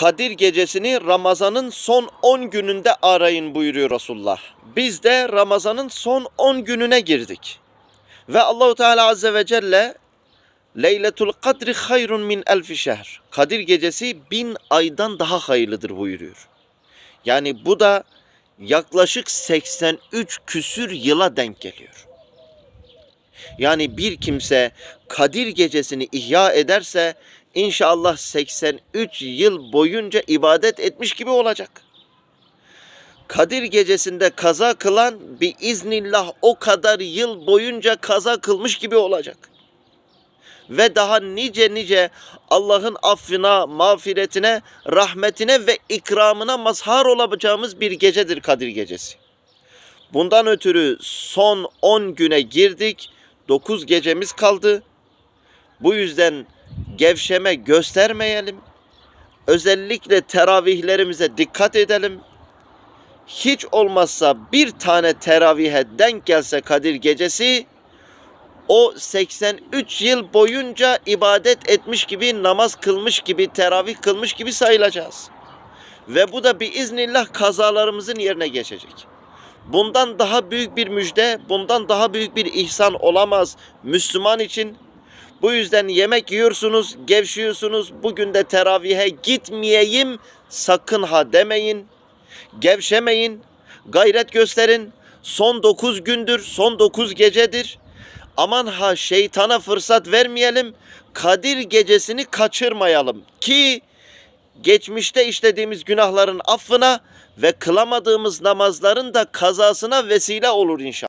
Kadir gecesini Ramazan'ın son 10 gününde arayın buyuruyor Resulullah. Biz de Ramazan'ın son 10 gününe girdik. Ve Allahu Teala Azze ve Celle Leyletul Kadri hayrun min elfi şehr. Kadir gecesi bin aydan daha hayırlıdır buyuruyor. Yani bu da yaklaşık 83 küsür yıla denk geliyor. Yani bir kimse Kadir gecesini ihya ederse inşallah 83 yıl boyunca ibadet etmiş gibi olacak. Kadir gecesinde kaza kılan bir iznillah o kadar yıl boyunca kaza kılmış gibi olacak. Ve daha nice nice Allah'ın affına, mağfiretine, rahmetine ve ikramına mazhar olacağımız bir gecedir Kadir gecesi. Bundan ötürü son 10 güne girdik. 9 gecemiz kaldı. Bu yüzden gevşeme göstermeyelim. Özellikle teravihlerimize dikkat edelim. Hiç olmazsa bir tane teravihe denk gelse Kadir gecesi o 83 yıl boyunca ibadet etmiş gibi, namaz kılmış gibi, teravih kılmış gibi sayılacağız. Ve bu da bir iznillah kazalarımızın yerine geçecek. Bundan daha büyük bir müjde, bundan daha büyük bir ihsan olamaz Müslüman için. Bu yüzden yemek yiyorsunuz, gevşiyorsunuz. Bugün de teravihe gitmeyeyim sakın ha demeyin. Gevşemeyin, gayret gösterin. Son 9 gündür, son 9 gecedir. Aman ha şeytana fırsat vermeyelim. Kadir gecesini kaçırmayalım ki geçmişte işlediğimiz günahların affına ve kılamadığımız namazların da kazasına vesile olur inşallah.